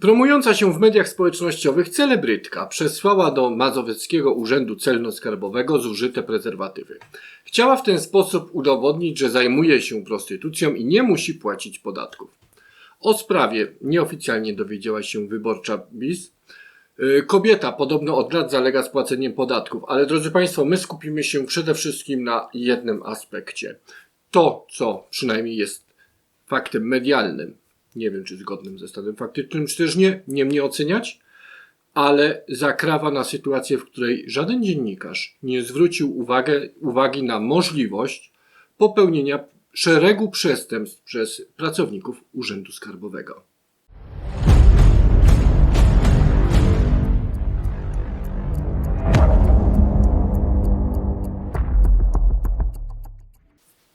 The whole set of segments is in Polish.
Promująca się w mediach społecznościowych celebrytka przesłała do Mazowieckiego Urzędu Celno-Skarbowego zużyte prezerwatywy. Chciała w ten sposób udowodnić, że zajmuje się prostytucją i nie musi płacić podatków. O sprawie nieoficjalnie dowiedziała się wyborcza BIS. Yy, Kobieta podobno od lat zalega z płaceniem podatków, ale drodzy Państwo, my skupimy się przede wszystkim na jednym aspekcie. To, co przynajmniej jest faktem medialnym, nie wiem czy zgodnym ze stanem faktycznym, czy też nie, nie mnie oceniać, ale zakrawa na sytuację, w której żaden dziennikarz nie zwrócił uwagi na możliwość popełnienia szeregu przestępstw przez pracowników Urzędu Skarbowego.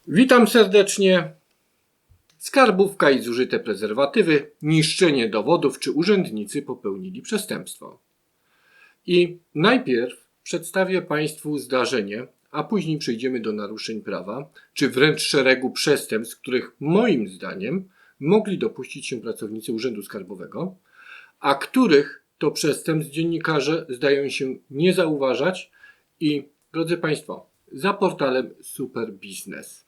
Witam serdecznie. Skarbówka i zużyte prezerwatywy, niszczenie dowodów, czy urzędnicy popełnili przestępstwo. I najpierw przedstawię Państwu zdarzenie, a później przejdziemy do naruszeń prawa, czy wręcz szeregu przestępstw, których moim zdaniem mogli dopuścić się pracownicy Urzędu Skarbowego, a których to przestępstw dziennikarze zdają się nie zauważać i, drodzy Państwo, za portalem Super Business.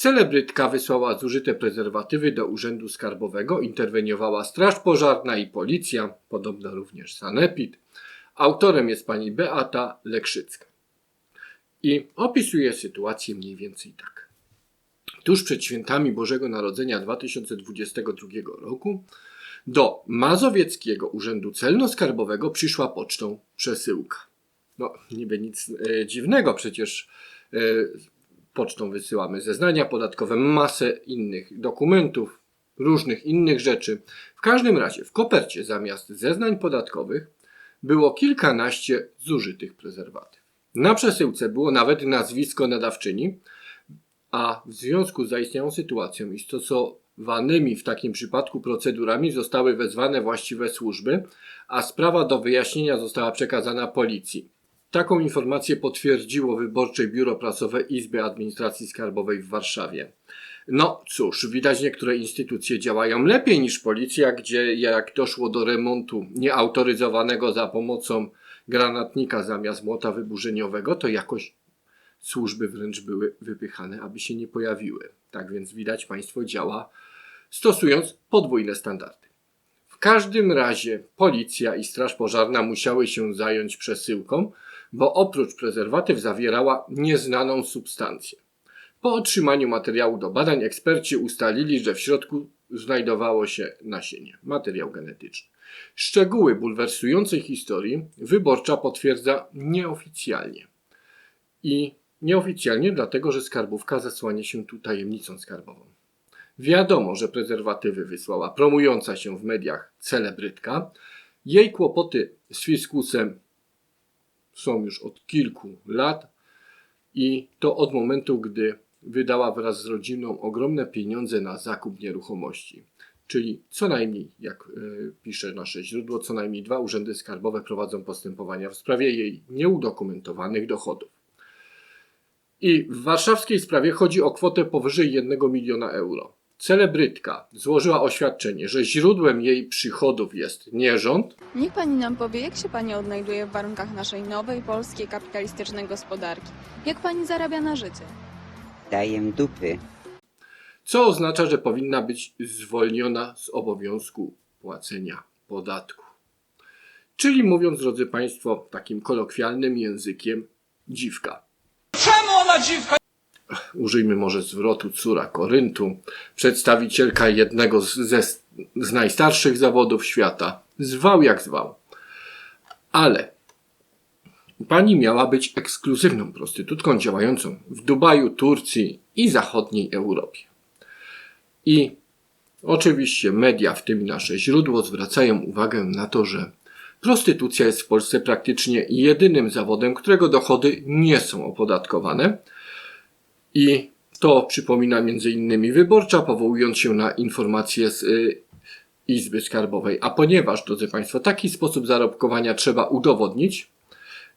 Celebrytka wysłała zużyte prezerwatywy do Urzędu Skarbowego, interweniowała Straż Pożarna i Policja, podobno również Sanepid. Autorem jest pani Beata Lekrzycka. I opisuje sytuację mniej więcej tak. Tuż przed świętami Bożego Narodzenia 2022 roku do Mazowieckiego Urzędu Celno-Skarbowego przyszła pocztą przesyłka. No, niby nic e, dziwnego, przecież e, pocztą wysyłamy zeznania podatkowe, masę innych dokumentów, różnych innych rzeczy. W każdym razie w kopercie zamiast zeznań podatkowych było kilkanaście zużytych prezerwatyw. Na przesyłce było nawet nazwisko nadawczyni, a w związku z zaistniałą sytuacją i stosowanymi w takim przypadku procedurami zostały wezwane właściwe służby, a sprawa do wyjaśnienia została przekazana policji. Taką informację potwierdziło Wyborcze Biuro Prasowe Izby Administracji Skarbowej w Warszawie. No cóż, widać niektóre instytucje działają lepiej niż policja, gdzie jak doszło do remontu nieautoryzowanego za pomocą granatnika zamiast młota wyburzeniowego, to jakoś służby wręcz były wypychane, aby się nie pojawiły. Tak więc widać, państwo działa stosując podwójne standardy. W każdym razie policja i straż pożarna musiały się zająć przesyłką, bo oprócz prezerwatyw zawierała nieznaną substancję. Po otrzymaniu materiału do badań eksperci ustalili, że w środku znajdowało się nasienie, materiał genetyczny. Szczegóły bulwersującej historii wyborcza potwierdza nieoficjalnie. I nieoficjalnie dlatego, że skarbówka zasłania się tu tajemnicą skarbową. Wiadomo, że prezerwatywy wysłała promująca się w mediach celebrytka. Jej kłopoty z fiskusem są już od kilku lat i to od momentu, gdy wydała wraz z rodziną ogromne pieniądze na zakup nieruchomości. Czyli co najmniej, jak y, pisze nasze źródło, co najmniej dwa urzędy skarbowe prowadzą postępowania w sprawie jej nieudokumentowanych dochodów. I w warszawskiej sprawie chodzi o kwotę powyżej 1 miliona euro. Celebrytka złożyła oświadczenie, że źródłem jej przychodów jest nierząd, Niech pani nam powie, jak się pani odnajduje w warunkach naszej nowej, polskiej, kapitalistycznej gospodarki. Jak pani zarabia na życie? daję dupy. co oznacza, że powinna być zwolniona z obowiązku płacenia podatku. Czyli mówiąc, drodzy Państwo, takim kolokwialnym językiem, dziwka. Czemu ona dziwka? Użyjmy może zwrotu córa Koryntu, przedstawicielka jednego z, ze, z najstarszych zawodów świata. Zwał jak zwał. Ale pani miała być ekskluzywną prostytutką działającą w Dubaju, Turcji i zachodniej Europie. I oczywiście media, w tym nasze źródło, zwracają uwagę na to, że prostytucja jest w Polsce praktycznie jedynym zawodem, którego dochody nie są opodatkowane. I to przypomina innymi wyborcza, powołując się na informacje z y, Izby Skarbowej. A ponieważ, drodzy Państwo, taki sposób zarobkowania trzeba udowodnić,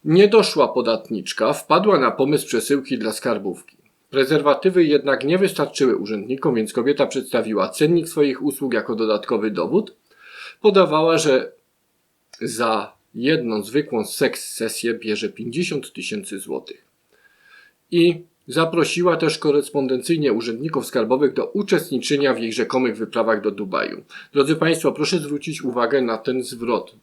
niedoszła podatniczka wpadła na pomysł przesyłki dla skarbówki. Prezerwatywy jednak nie wystarczyły urzędnikom, więc kobieta przedstawiła cennik swoich usług jako dodatkowy dowód. podawała, że za jedną zwykłą seks sesję bierze 50 tysięcy złotych. I zaprosiła też korespondencyjnie urzędników skarbowych do uczestniczenia w jej rzekomych wyprawach do Dubaju. Drodzy Państwo, proszę zwrócić uwagę na ten zwrot.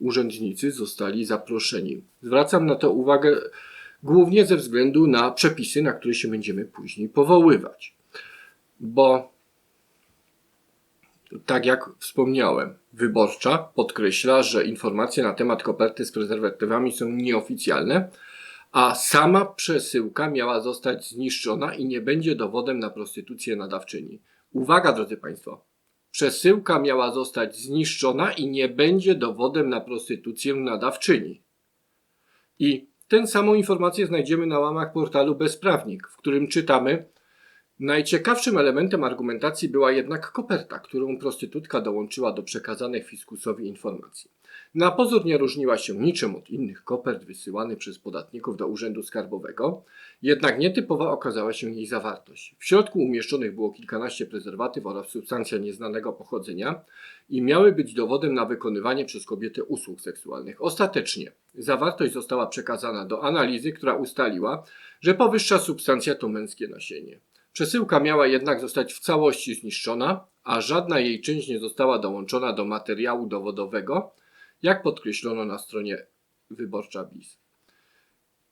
Urzędnicy zostali zaproszeni. Zwracam na to uwagę głównie ze względu na przepisy, na które się będziemy później powoływać. Bo tak jak wspomniałem, wyborcza podkreśla, że informacje na temat koperty z prezerwatywami są nieoficjalne, a sama przesyłka miała zostać zniszczona i nie będzie dowodem na prostytucję nadawczyni. Uwaga, drodzy Państwo. Przesyłka miała zostać zniszczona i nie będzie dowodem na prostytucję nadawczyni. I tę samą informację znajdziemy na łamach portalu Bezprawnik, w którym czytamy Najciekawszym elementem argumentacji była jednak koperta, którą prostytutka dołączyła do przekazanych fiskusowi informacji. Na pozór nie różniła się niczym od innych kopert wysyłanych przez podatników do Urzędu Skarbowego, jednak nietypowa okazała się jej zawartość. W środku umieszczonych było kilkanaście prezerwatyw oraz substancja nieznanego pochodzenia i miały być dowodem na wykonywanie przez kobietę usług seksualnych. Ostatecznie zawartość została przekazana do analizy, która ustaliła, że powyższa substancja to męskie nasienie. Przesyłka miała jednak zostać w całości zniszczona, a żadna jej część nie została dołączona do materiału dowodowego, jak podkreślono na stronie wyborcza BIS.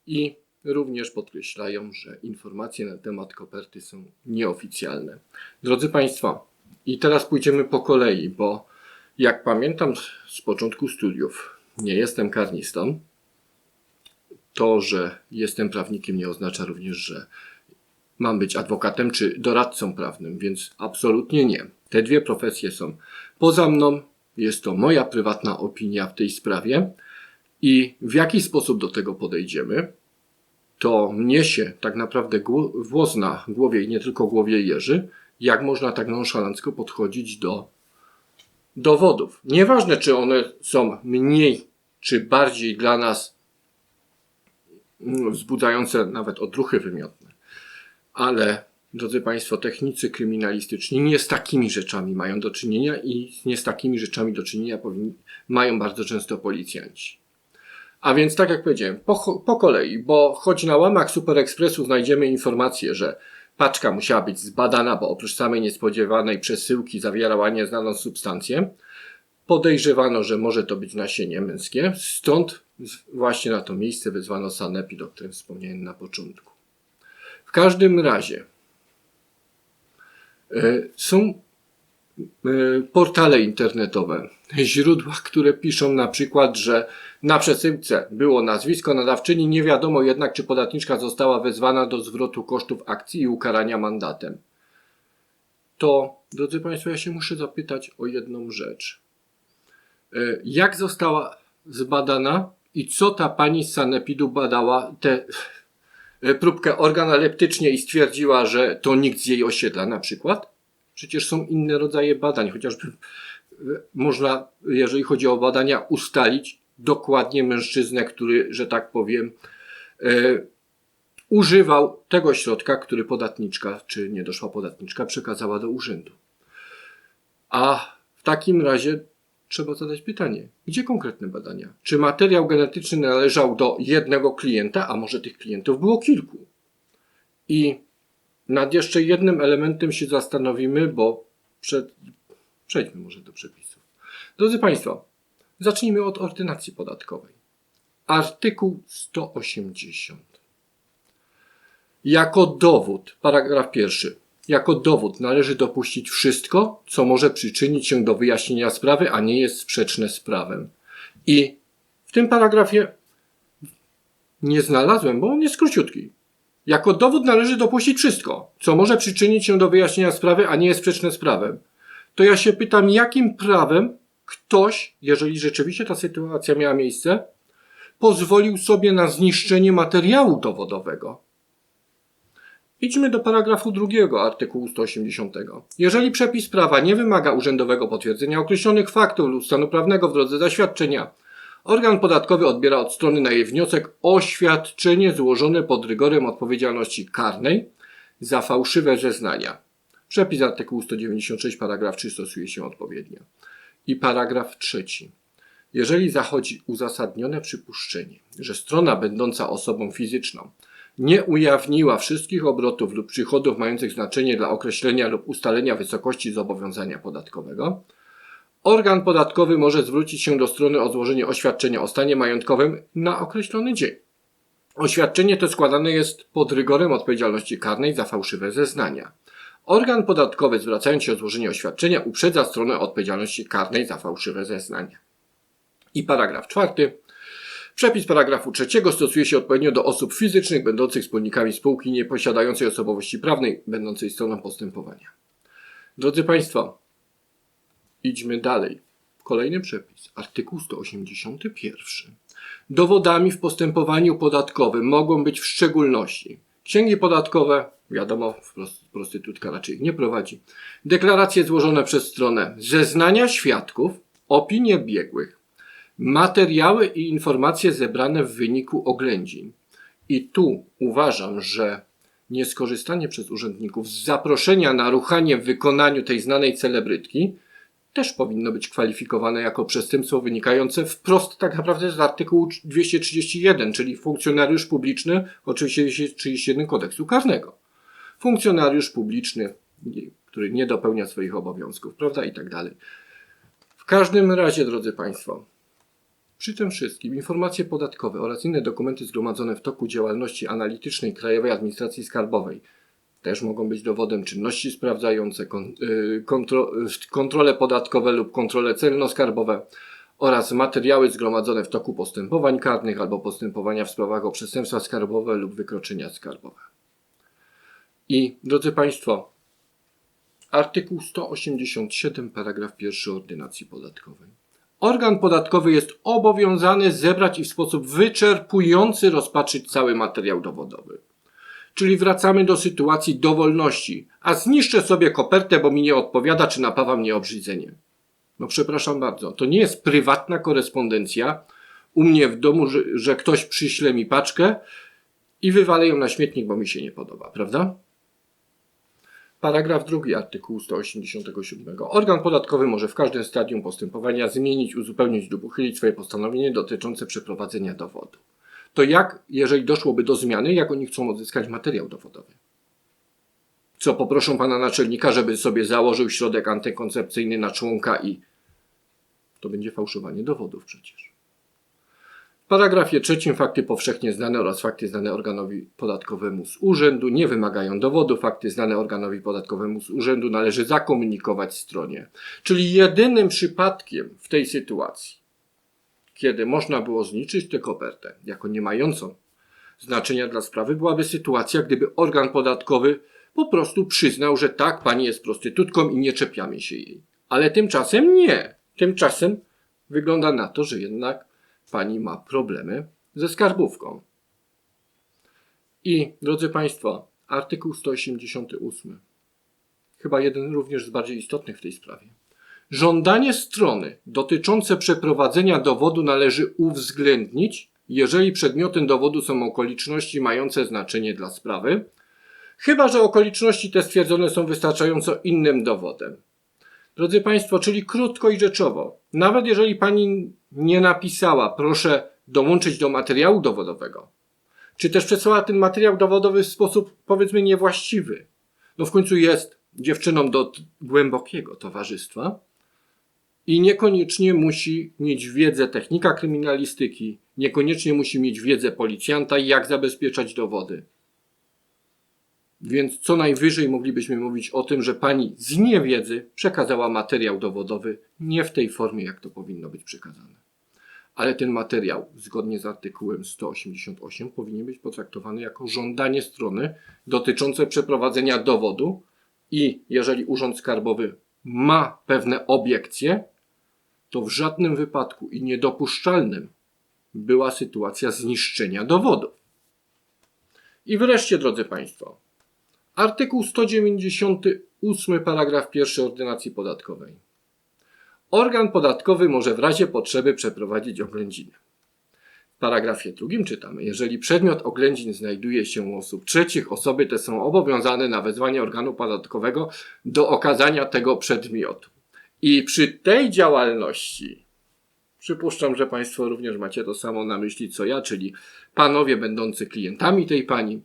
I również podkreślają, że informacje na temat koperty są nieoficjalne. Drodzy Państwo, i teraz pójdziemy po kolei, bo jak pamiętam z- początku studiów, nie jestem karnistą. To, że jestem prawnikiem, nie oznacza również, że mam być adwokatem czy doradcą prawnym, więc absolutnie nie. Te dwie profesje są poza mną, jest to moja prywatna opinia w tej sprawie i w jaki sposób do tego podejdziemy, to mnie się tak naprawdę włos na głowie i nie tylko głowie jeży, jak można tak nonszalancko podchodzić do dowodów. Nieważne, czy one są mniej czy bardziej dla nas mm, wzbudzające nawet odruchy wymiotne ale drodzy Państwo, technicy kryminalistyczni nie z takimi rzeczami mają do czynienia i nie z takimi rzeczami do czynienia powinni, mają bardzo często policjanci. A więc, tak jak powiedziałem, po, po kolei, bo choć na łamach Super Expressu znajdziemy informację, że paczka musiała być zbadana, bo oprócz samej niespodziewanej przesyłki zawierała nieznaną substancję, podejrzewano, że może to być nasienie męskie, stąd właśnie na to miejsce wezwano sanepid, o którym wspomniałem na początku. W każdym razie e, są e, portale internetowe, źródła, które piszą na przykład, że na przesyłce było nazwisko nadawczyni, nie wiadomo jednak, czy podatniczka została wezwana do zwrotu kosztów akcji i ukarania mandatem. To, drodzy Państwo, ja się muszę zapytać o jedną rzecz. E, Jak została zbadana i co ta pani z Sanepidu badała te próbkę organoleptycznie i stwierdziła, że to nikt z jej osiedla na przykład? Przecież są inne rodzaje badań, chociażby e, można, jeżeli chodzi o badania, ustalić dokładnie mężczyznę, który, że tak powiem, e, używał tego środka, który podatniczka czy niedoszła podatniczka przekazała do urzędu. A w takim razie trzeba zadać pytanie, gdzie konkretne badania? Czy materiał genetyczny należał do jednego klienta, a może tych klientów było kilku? I nad jeszcze jednym elementem się zastanowimy, bo przed... przejdźmy może do przepisów. Drodzy Państwo, zacznijmy od ordynacji podatkowej. Artykuł 180. Jako dowód, paragraf pierwszy. Jako dowód należy dopuścić wszystko, co może przyczynić się do wyjaśnienia sprawy, a nie jest sprzeczne z prawem. I w tym paragrafie nie znalazłem, bo on jest króciutki. Jako dowód należy dopuścić wszystko, co może przyczynić się do wyjaśnienia sprawy, a nie jest sprzeczne z prawem. To ja się pytam, jakim prawem ktoś, jeżeli rzeczywiście ta sytuacja miała miejsce, pozwolił sobie na zniszczenie materiału dowodowego. Idźmy do paragrafu drugiego artykułu 180. Jeżeli przepis prawa nie wymaga urzędowego potwierdzenia określonych faktów lub stanu prawnego w drodze zaświadczenia, organ podatkowy odbiera od strony na jej wniosek oświadczenie złożone pod rygorem odpowiedzialności karnej za fałszywe zeznania. Przepis artykułu 196 paragraf 3 stosuje się odpowiednio. I paragraf trzeci. Jeżeli zachodzi uzasadnione przypuszczenie, że strona będąca osobą fizyczną nie ujawniła wszystkich obrotów lub przychodów mających znaczenie dla określenia lub ustalenia wysokości zobowiązania podatkowego, organ podatkowy może zwrócić się do strony o złożenie oświadczenia o stanie majątkowym na określony dzień. Oświadczenie to składane jest pod rygorem odpowiedzialności karnej za fałszywe zeznania. Organ podatkowy, zwracając się o złożenie oświadczenia, uprzedza stronę odpowiedzialności karnej za fałszywe zeznania. I paragraf czwarty. Przepis paragrafu trzeciego stosuje się odpowiednio do osób fizycznych będących wspólnikami spółki nieposiadającej osobowości prawnej, będącej stroną postępowania. Drodzy Państwo, idźmy dalej. Kolejny przepis, artykuł 181. Dowodami w postępowaniu podatkowym mogą być w szczególności księgi podatkowe, wiadomo, prostytutka raczej ich nie prowadzi, deklaracje złożone przez stronę, zeznania świadków, opinie biegłych, materiały i informacje zebrane w wyniku oględzin. I tu uważam, że nieskorzystanie przez urzędników z zaproszenia na ruchanie w wykonaniu tej znanej celebrytki też powinno być kwalifikowane jako przestępstwo wynikające wprost tak naprawdę z artykułu 231, czyli funkcjonariusz publiczny, oczywiście 231 kodeksu karnego. Funkcjonariusz publiczny, który nie dopełnia swoich obowiązków, prawda, i tak dalej. W każdym razie, drodzy Państwo, przy tym wszystkim informacje podatkowe oraz inne dokumenty zgromadzone w toku działalności analitycznej Krajowej Administracji Skarbowej też mogą być dowodem czynności sprawdzające, y, kontro, kontrole podatkowe lub kontrole celno-skarbowe oraz materiały zgromadzone w toku postępowań karnych albo postępowania w sprawach o przestępstwa skarbowe lub wykroczenia skarbowe. I drodzy Państwo, artykuł 187, paragraf 1 ordynacji podatkowej. Organ podatkowy jest obowiązany zebrać i w sposób wyczerpujący rozpatrzyć cały materiał dowodowy. Czyli wracamy do sytuacji dowolności, a zniszczę sobie kopertę, bo mi nie odpowiada, czy napawa mnie obrzydzeniem. No przepraszam bardzo, to nie jest prywatna korespondencja u mnie w domu, że, że ktoś przyśle mi paczkę i wywalę ją na śmietnik, bo mi się nie podoba, prawda? Paragraf drugi artykułu 187. Organ podatkowy może w każdym stadium postępowania zmienić, uzupełnić lub uchylić swoje postanowienie dotyczące przeprowadzenia dowodu. To jak, jeżeli doszłoby do zmiany, jak oni chcą odzyskać materiał dowodowy? Co, poproszą pana naczelnika, żeby sobie założył środek antykoncepcyjny na członka i to będzie fałszowanie dowodów przecież. Paragrafie trzecim fakty powszechnie znane oraz fakty znane organowi podatkowemu z urzędu nie wymagają dowodu. Fakty znane organowi podatkowemu z urzędu należy zakomunikować stronie. Czyli jedynym przypadkiem w tej sytuacji, kiedy można było zniszczyć tę kopertę jako nie mającą znaczenia dla sprawy, byłaby sytuacja, gdyby organ podatkowy po prostu przyznał, że tak, pani jest prostytutką i nie czepiamy się jej. Ale tymczasem nie. Tymczasem wygląda na to, że jednak pani ma problemy ze skarbówką. I, drodzy Państwo, artykuł 188. Chyba jeden również z bardziej istotnych w tej sprawie. Żądanie strony dotyczące przeprowadzenia dowodu należy uwzględnić, jeżeli przedmiotem dowodu są okoliczności mające znaczenie dla sprawy, chyba że okoliczności te stwierdzone są wystarczająco innym dowodem. Drodzy Państwo, czyli krótko i rzeczowo, nawet jeżeli Pani nie napisała, proszę dołączyć do materiału dowodowego, czy też przesłała ten materiał dowodowy w sposób powiedzmy niewłaściwy, no w końcu jest dziewczyną do głębokiego towarzystwa i niekoniecznie musi mieć wiedzę technika kryminalistyki, niekoniecznie musi mieć wiedzę policjanta, jak zabezpieczać dowody. Więc co najwyżej moglibyśmy mówić o tym, że pani z niewiedzy przekazała materiał dowodowy nie w tej formie, jak to powinno być przekazane. Ale ten materiał, zgodnie z artykułem 188, powinien być potraktowany jako żądanie strony dotyczące przeprowadzenia dowodu i jeżeli Urząd Skarbowy ma pewne obiekcje, to w żadnym wypadku i niedopuszczalnym była sytuacja zniszczenia dowodów. I wreszcie, drodzy Państwo, Artykuł 198, paragraf 1 ordynacji podatkowej. Organ podatkowy może w razie potrzeby przeprowadzić oględzinę. W paragrafie drugim czytamy, jeżeli przedmiot oględzin znajduje się u osób trzecich, osoby te są obowiązane na wezwanie organu podatkowego do okazania tego przedmiotu. I przy tej działalności, przypuszczam, że Państwo również macie to samo na myśli co ja, czyli panowie będący klientami tej pani,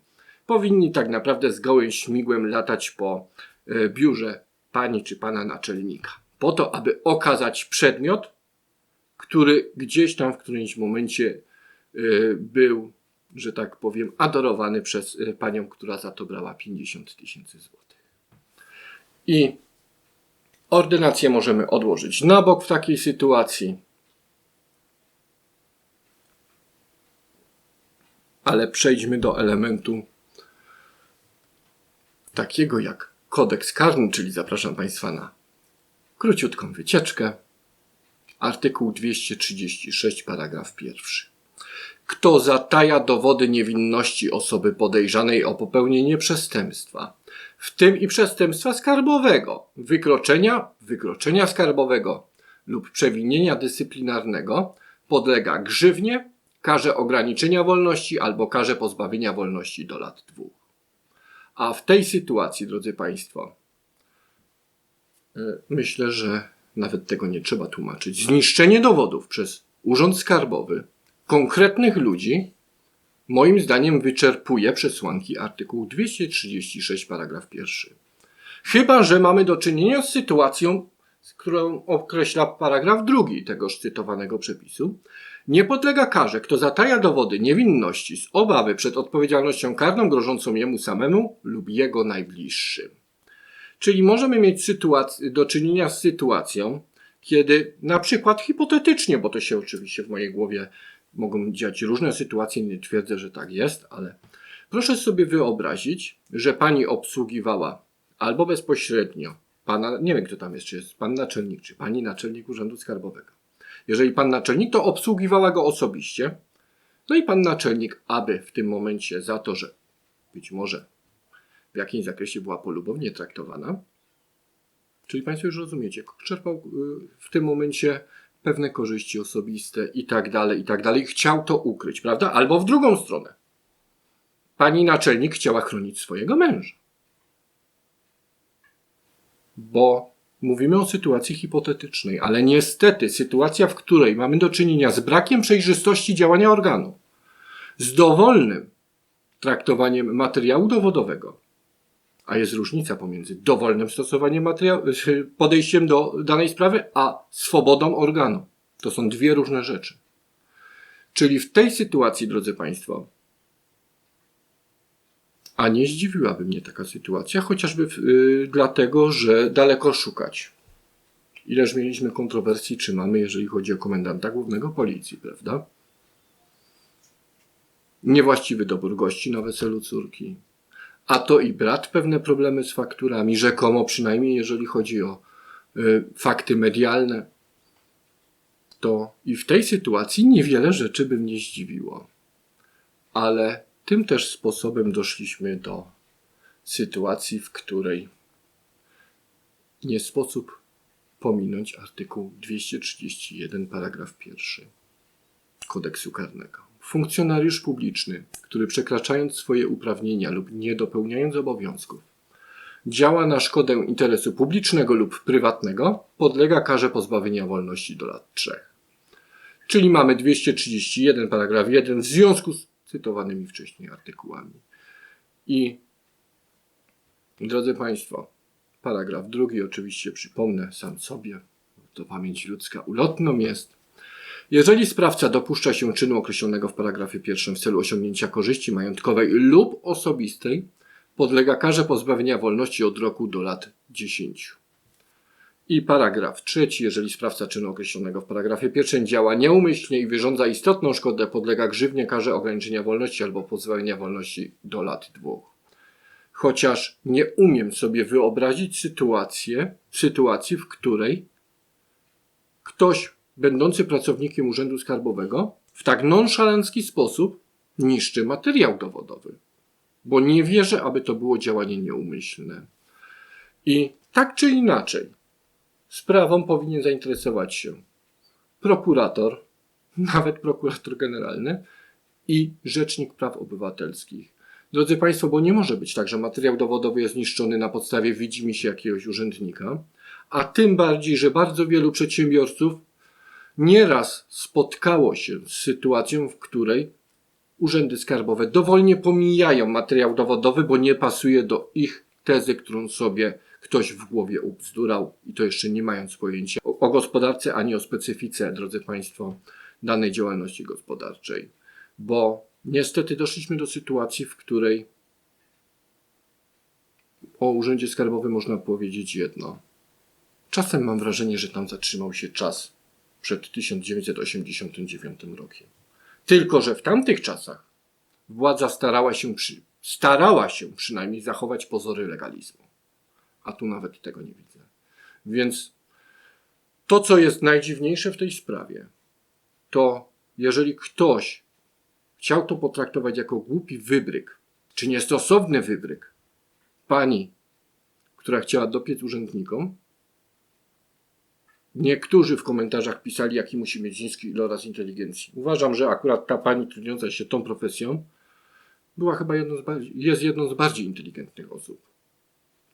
powinni tak naprawdę z gołym śmigłem latać po e, biurze pani czy pana naczelnika, po to, aby okazać przedmiot, który gdzieś tam w którymś momencie e, był, że tak powiem, adorowany przez e, panią, która za to brała 50 tysięcy złotych. I ordynację możemy odłożyć na bok w takiej sytuacji. Ale przejdźmy do elementu takiego jak kodeks karny, czyli zapraszam Państwa na króciutką wycieczkę. Artykuł 236, paragraf pierwszy. Kto zataja dowody niewinności osoby podejrzanej o popełnienie przestępstwa, w tym i przestępstwa skarbowego, wykroczenia, wykroczenia skarbowego lub przewinienia dyscyplinarnego, podlega grzywnie, karze ograniczenia wolności albo karze pozbawienia wolności do lat dwóch. A w tej sytuacji, drodzy Państwo, y, myślę, że nawet tego nie trzeba tłumaczyć. Zniszczenie dowodów przez Urząd Skarbowy konkretnych ludzi, moim zdaniem, wyczerpuje przesłanki artykułu 236, paragraf pierwszy. Chyba, że mamy do czynienia z sytuacją, którą określa paragraf drugi tegoż cytowanego przepisu, nie podlega karze, kto zataja dowody niewinności z obawy przed odpowiedzialnością karną grożącą jemu samemu lub jego najbliższym. Czyli możemy mieć do czynienia z sytuacją, kiedy na przykład hipotetycznie, bo to się oczywiście w mojej głowie mogą dziać różne sytuacje, nie twierdzę, że tak jest, ale proszę sobie wyobrazić, że pani obsługiwała albo bezpośrednio pana, nie wiem kto tam jest, czy jest pan naczelnik, czy pani naczelnik Urzędu Skarbowego. Jeżeli pan naczelnik, to obsługiwała go osobiście. No i pan naczelnik, aby w tym momencie za to, że być może w jakimś zakresie była polubownie traktowana, czyli państwo już rozumiecie, czerpał y, w tym momencie pewne korzyści osobiste i tak dalej, i tak dalej. Chciał to ukryć, prawda? Albo w drugą stronę. Pani naczelnik chciała chronić swojego męża. Bo mówimy o sytuacji hipotetycznej, ale niestety sytuacja, w której mamy do czynienia z brakiem przejrzystości działania organu, z dowolnym traktowaniem materiału dowodowego, a jest różnica pomiędzy dowolnym stosowaniem materiału, podejściem do danej sprawy, a swobodą organu. To są dwie różne rzeczy. Czyli w tej sytuacji, drodzy Państwo, a nie zdziwiłaby mnie taka sytuacja, chociażby yy, dlatego, że daleko szukać. Ileż mieliśmy kontrowersji, czy mamy, jeżeli chodzi o komendanta głównego policji, prawda? Niewłaściwy dobór gości na weselu córki. A to i brat pewne problemy z fakturami, rzekomo przynajmniej jeżeli chodzi o y, fakty medialne. To i w tej sytuacji niewiele rzeczy by mnie zdziwiło. Ale tym też sposobem doszliśmy do sytuacji, w której nie sposób pominąć artykuł 231, paragraf pierwszy kodeksu karnego. Funkcjonariusz publiczny, który przekraczając swoje uprawnienia lub nie dopełniając obowiązków, działa na szkodę interesu publicznego lub prywatnego, podlega karze pozbawienia wolności do lat trzech. Czyli mamy 231, paragraf 1 w związku z cytowanymi wcześniej artykułami. I drodzy Państwo, paragraf drugi oczywiście przypomnę sam sobie, to pamięć ludzka ulotną jest. Jeżeli sprawca dopuszcza się czynu określonego w paragrafie pierwszym w celu osiągnięcia korzyści majątkowej lub osobistej, podlega karze pozbawienia wolności od roku do lat 10. I paragraf trzeci, jeżeli sprawca czynu określonego w paragrafie pierwszym działa nieumyślnie i wyrządza istotną szkodę, podlega grzywnie karze ograniczenia wolności albo pozbawienia wolności do lat dwóch. Chociaż nie umiem sobie wyobrazić sytuację, sytuacji, w której ktoś będący pracownikiem Urzędu Skarbowego w tak nonszalancki sposób niszczy materiał dowodowy. Bo nie wierzę, aby to było działanie nieumyślne. I tak czy inaczej, sprawą powinien zainteresować się prokurator, nawet prokurator generalny i rzecznik praw obywatelskich. Drodzy Państwo, bo nie może być tak, że materiał dowodowy jest niszczony na podstawie widzimisię jakiegoś urzędnika, a tym bardziej, że bardzo wielu przedsiębiorców nieraz spotkało się z sytuacją, w której urzędy skarbowe dowolnie pomijają materiał dowodowy, bo nie pasuje do ich tezy, którą sobie ktoś w głowie ubzdurał i to jeszcze nie mając pojęcia o, o gospodarce ani o specyfice, drodzy Państwo, danej działalności gospodarczej. Bo niestety doszliśmy do sytuacji, w której o Urzędzie Skarbowym można powiedzieć jedno. Czasem mam wrażenie, że tam zatrzymał się czas przed 1989 rokiem. Tylko, że w tamtych czasach władza starała się, przy, starała się przynajmniej zachować pozory legalizmu. A tu nawet tego nie widzę. Więc to, co jest najdziwniejsze w tej sprawie, to jeżeli ktoś chciał to potraktować jako głupi wybryk, czy niestosowny wybryk pani, która chciała dopiec urzędnikom, Niektórzy w komentarzach pisali, jaki musi mieć niski iloraz inteligencji. Uważam, że akurat ta pani trudniąca się tą profesją była chyba jedną z bardziej, jest jedną z bardziej inteligentnych osób.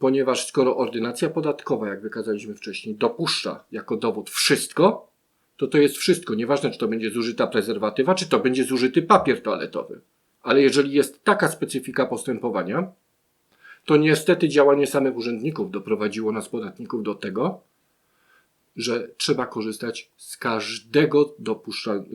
Ponieważ skoro ordynacja podatkowa, jak wykazaliśmy wcześniej, dopuszcza jako dowód wszystko, to to jest wszystko. Nieważne, czy to będzie zużyta prezerwatywa, czy to będzie zużyty papier toaletowy. Ale jeżeli jest taka specyfika postępowania, to niestety działanie samych urzędników doprowadziło nas podatników do tego, że trzeba korzystać z każdego,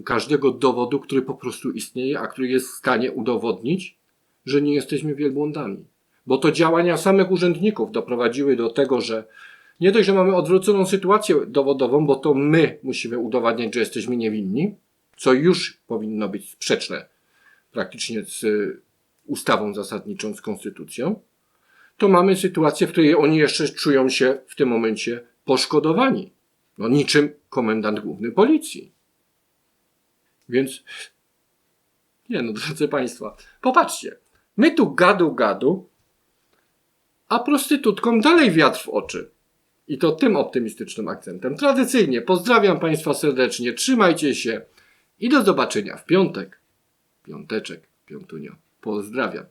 każdego dowodu, który po prostu istnieje, a który jest w stanie udowodnić, że nie jesteśmy wielbłądami. Bo to działania samych urzędników doprowadziły do tego, że nie dość, że mamy odwróconą sytuację dowodową, bo to my musimy udowadniać, że jesteśmy niewinni, co już powinno być sprzeczne praktycznie z y, ustawą zasadniczą, z konstytucją, to mamy sytuację, w której oni jeszcze czują się w tym momencie poszkodowani. No niczym komendant główny policji. Więc, nie no, drodzy Państwa, popatrzcie, my tu gadu gadu, a prostytutkom dalej wiatr w oczy. I to tym optymistycznym akcentem. Tradycyjnie pozdrawiam Państwa serdecznie, trzymajcie się i do zobaczenia w piątek. Piąteczek, piątunio. Pozdrawiam.